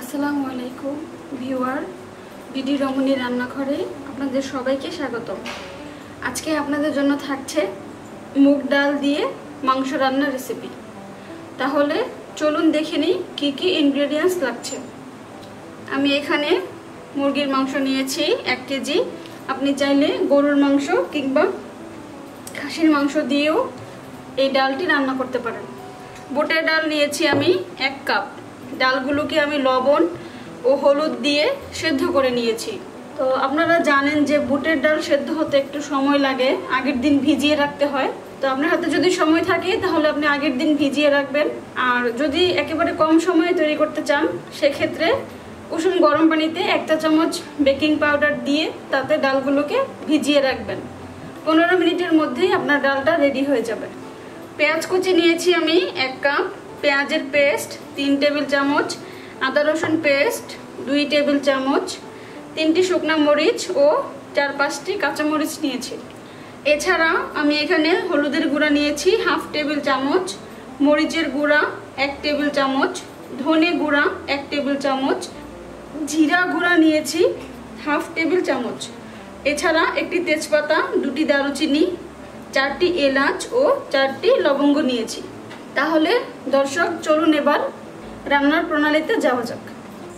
আসসালামু আলাইকুম viewer BD রমণী রান্নাঘরে আপনাদের সবাইকে স্বাগত আজকে আপনাদের জন্য থাকছে মুগ ডাল দিয়ে মাংস রান্নার রেসিপি তাহলে চলুন দেখে নিই কী কী ইনগ্রেডিয়েন্টস লাগছে। আমি এখানে মুরগির মাংস নিয়েছি এক কেজি। আপনি চাইলে গরুর মাংস কিংবা খাসির মাংস দিয়েও এই ডালটি রান্না করতে পারেন। বোটের ডাল নিয়েছি আমি এক কাপ। ডালগুলোকে আমি লবণ ও হলুদ দিয়ে সেদ্ধ করে নিয়েছি। তো আপনারা জানেন যে বুটের ডাল সেদ্ধ হতে একটু সময় লাগে, আগের দিন ভিজিয়ে রাখতে হয়। তো আপনার হাতে যদি সময় থাকে, তাহলে আপনি আগের দিন ভিজিয়ে রাখবেন। আর যদি একেবারে কম সময়ে তৈরি করতে চান, সেক্ষেত্রে কুসুম গরম পানিতে একটা চামচ বেকিং পাউডার দিয়ে তাতে ডালগুলোকে ভিজিয়ে রাখবেন। পনেরো মিনিটের মধ্যেই আপনার ডালটা রেডি হয়ে যাবে। পেঁয়াজ কুচি নিয়েছি আমি এক কাপ। পেঁয়াজের পেস্ট, তিন টেবিল চামচ, আদা রসুন পেস্ট, দুই টেবিল চামচ, তিনটি শুকনো মরিচ ও চার পাঁচটি কাঁচামরিচ নিয়েছি। এছাড়া আমি এখানে হলুদের গুঁড়া নিয়েছি, হাফ টেবিল চামচ, মরিচের গুঁড়া, এক টেবিল চামচ, ধনে গুঁড়া, এক টেবিল চামচ, জিরা গুঁড়া নিয়েছি, হাফ টেবিল চামচ। এছাড়া একটি তেজপাতা, দুটি দারুচিনি, চারটি এলাচ ও চারটি লবঙ্গ নিয়েছি। তাহলে দর্শক, চলুন এবার রান্নার প্রণালীতে যাওয়া যাক।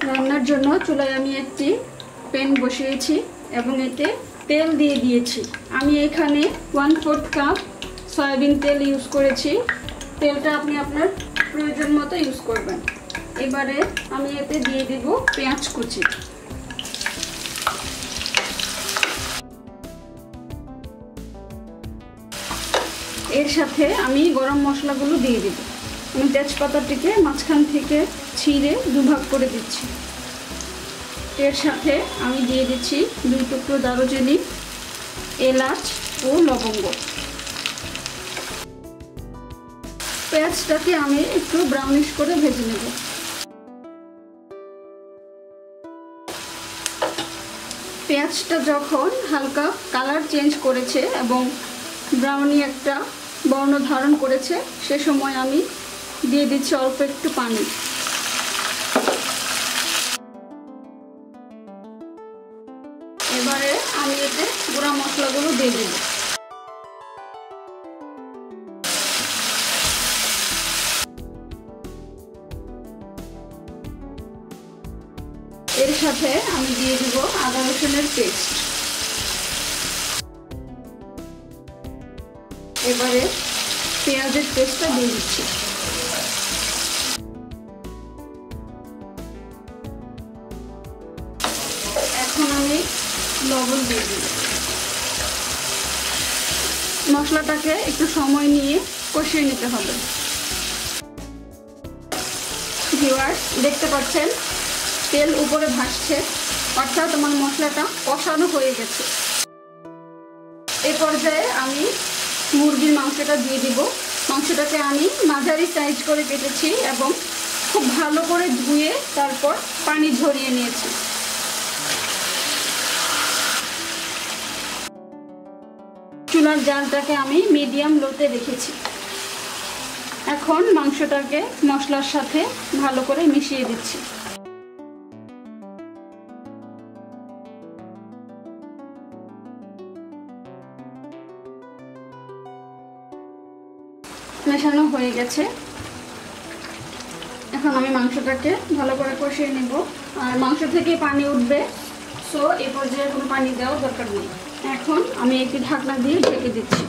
রান্নার জন্য চুলায় আমি একটি প্যান বসিয়েছি এবং এতে তেল দিয়ে দিয়েছি। আমি এখানে ওয়ান ফোর্থ কাপ সয়াবিন তেল ইউজ করেছি। তেলটা আপনি আপনার প্রয়োজন মতো ইউজ করবেন। এবারে আমি এতে দিয়ে দেব পেঁয়াজ কুচি। এর সাথে আমি গরম মশলাগুলো দিয়ে দিব। আমি তেজপাতাটিকে মাঝখান থেকে ছিঁড়ে দুভাগ করে দিচ্ছি। এর সাথে আমি দিয়ে দিচ্ছি দুই টুকরো দারুচিনি, এলাচ ও লবঙ্গ। পেঁয়াজটাকে আমি একটু ব্রাউনিশ করে ভেজে নেব। পেঁয়াজটা যখন হালকা কালার চেঞ্জ করেছে এবং ব্রাউনি একটা বর্ণ ধারণ করেছে, সে সময় আমি দিয়ে দিচ্ছি অল্প একটু পানি। এবারে আমি এতে গুঁড়া মশলাগুলো দিয়ে দেব এর সাথে আমি দিয়ে দিব আদা রসুনের পেস্ট। এবারে পেঁয়াজের পেস্টটা দিয়ে দিচ্ছি। এখন আমি লবণ দিয়ে দিই মশলাটাকে একটু সময় নিয়ে কষিয়ে নিতে হবে। দেখতে পাচ্ছেন, তেল উপরে ভাসছে, অর্থাৎ আমার মশলাটা কষানো হয়ে গেছে। এ পর্যায়ে আমি মুরগির মাংসটা দিয়ে দিব। মাংসটাকে আমি মাঝারি সাইজ করে কেটেছি এবং খুব ভালো করে ধুয়ে তারপর পানি ঝরিয়ে নিয়েছি। চুলার জালটাকে আমি মিডিয়াম লোতে রেখেছি। এখন মাংসটাকে মশলার সাথে ভালো করে মিশিয়ে দিচ্ছি। মেশানো হয়ে গেছে। এখন আমি মাংসটাকে ভালো করে কষিয়ে নেব। আর মাংস থেকে পানি উঠবে। সো এ পর্যায়ে কোনো পানি দেওয়ার দরকার নেই। এখন আমি একটি ঢাকনা দিয়ে ঢেকে দিচ্ছি।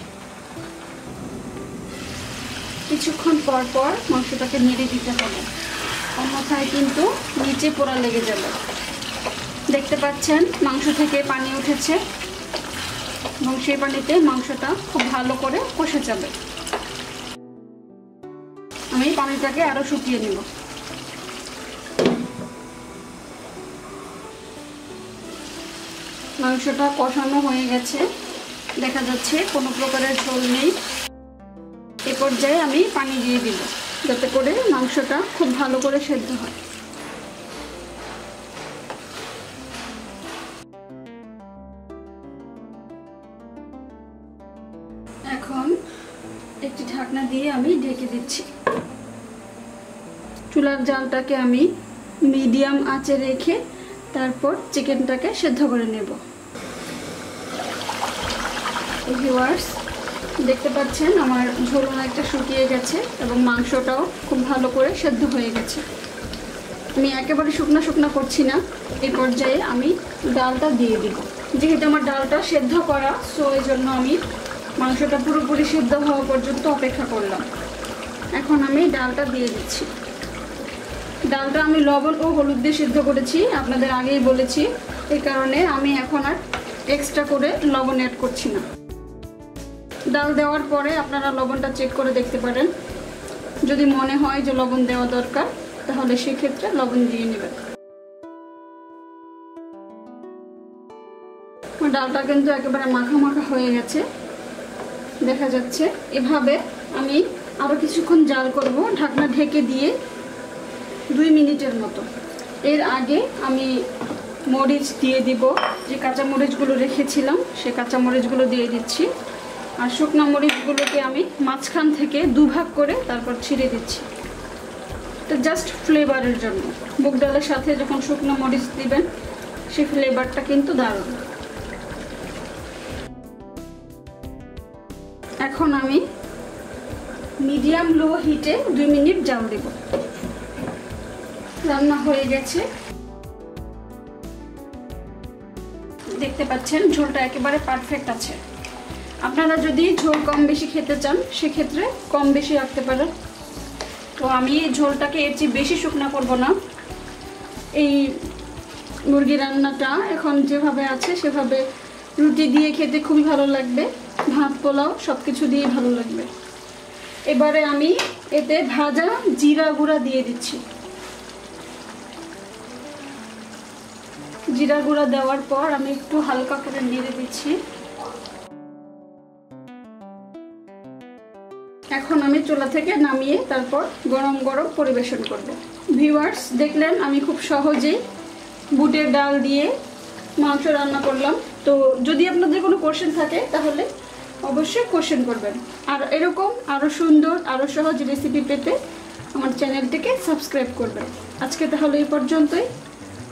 কিছুক্ষণ পর পর মাংসটাকে নেড়ে দিতে হবে। অন্যথায় কিন্তু নিচে পোড়া লেগে যাবে। দেখতে পাচ্ছেন, মাংস থেকে পানি উঠেছে। এবং সেই পানিতে মাংসটা খুব ভালো করে কষে যাবে। আমি আরও শুকিয়ে নেব। মাংসটা কষানো হয়ে গেছে। দেখা যাচ্ছে কোনো প্রকারের ঝোল নেই। এ পর্যায়ে আমি পানি দিয়ে দিব, যাতে করে মাংসটা খুব ভালো করে সেদ্ধ হয়। এখন একটি ঢাকনা দিয়ে আমি ঢেকে দিচ্ছি। চুলার জালটাকে আমি মিডিয়াম আঁচে রেখে তারপর চিকেনটাকে সেদ্ধ করে নেব। ভিউয়ার্স, দেখতে পাচ্ছেন আমার ঝোল অনেকটা শুকিয়ে গেছে এবং মাংসটাও খুব ভালো করে সেদ্ধ হয়ে গেছে। আমি একেবারে শুকনো শুকনো করছি না, এই পর্যায়ে আমি ডালটা দিয়ে দিব। যেহেতু আমার ডালটা সেদ্ধ করা, সো এই জন্য আমি মাংসটা পুরোপুরি সিদ্ধ হওয়া পর্যন্ত অপেক্ষা করলাম। এখন আমি ডালটা দিয়ে দিচ্ছি। ডালটা আমি লবণ ও হলুদ দিয়ে সিদ্ধ করেছি, আপনাদের আগেই বলেছি, এই কারণে আমি এখন আর এক্সট্রা করে লবণ অ্যাড করছি না। ডাল দেওয়ার পরে আপনারা লবণটা চেক করে দেখতে পারেন। যদি মনে হয় যে লবণ দেওয়া দরকার, তাহলে সেক্ষেত্রে লবণ দিয়ে নেবেন। ডালটা কিন্তু একেবারে মাখা মাখা হয়ে গেছে। দেখা যাচ্ছে, এভাবে আমি আরও কিছুক্ষণ জাল করব, ঢাকনা ঢেকে দিয়ে দুই মিনিটের মতো। এর আগে আমি মরিচ দিয়ে দিব। যে কাঁচা মরিচগুলো রেখেছিলাম, সে কাঁচা মরিচগুলো দিয়ে দিচ্ছি। আর শুকনো মরিচগুলোকে আমি মাঝখান থেকে দুভাগ করে তারপর ছিঁড়ে দিচ্ছি। তো জাস্ট ফ্লেভারের জন্য। বুক ডালের সাথে যখন শুকনো মরিচ দিবেন সেই ফ্লেভারটা কিন্তু দারুণ। এখন আমি মিডিয়াম লো হিটে দুই মিনিট জাল দেব। রান্না হয়ে গেছে। দেখতে পাচ্ছেন, ঝোলটা একেবারে পারফেক্ট আছে। আপনারা যদি ঝোল কম বেশি খেতে চান, সেক্ষেত্রে কম বেশি রাখতে পারেন। তো আমি এই ঝোলটাকে এর চেয়ে বেশি শুকনা করব না। এই মুরগি রান্নাটা এখন যেভাবে আছে, সেভাবে রুটি দিয়ে খেতে খুবই ভালো লাগবে। ভাত, পোলাও সব কিছু দিয়ে ভালো লাগবে। এবারে আমি এতে ভাজা জিরা গুঁড়া দিয়ে দিচ্ছি। জিরা গুঁড়া দেওয়ার পর আমি একটু হালকা করে নেড়ে দিচ্ছি। এখন আমি চুলা থেকে নামিয়ে তারপর গরম গরম পরিবেশন করব। ভিউয়ার্স, দেখলেন আমি খুব সহজেই বুটের ডাল দিয়ে মাংস রান্না করলাম। তো যদি আপনাদের কোনো কোশ্চেন থাকে, তাহলে অবশ্যই কোশ্চেন করবেন। আর এরকম আরও সুন্দর আরও সহজ রেসিপি পেতে আমার চ্যানেলটিকে সাবস্ক্রাইব করবেন। আজকে তাহলে এই পর্যন্তই।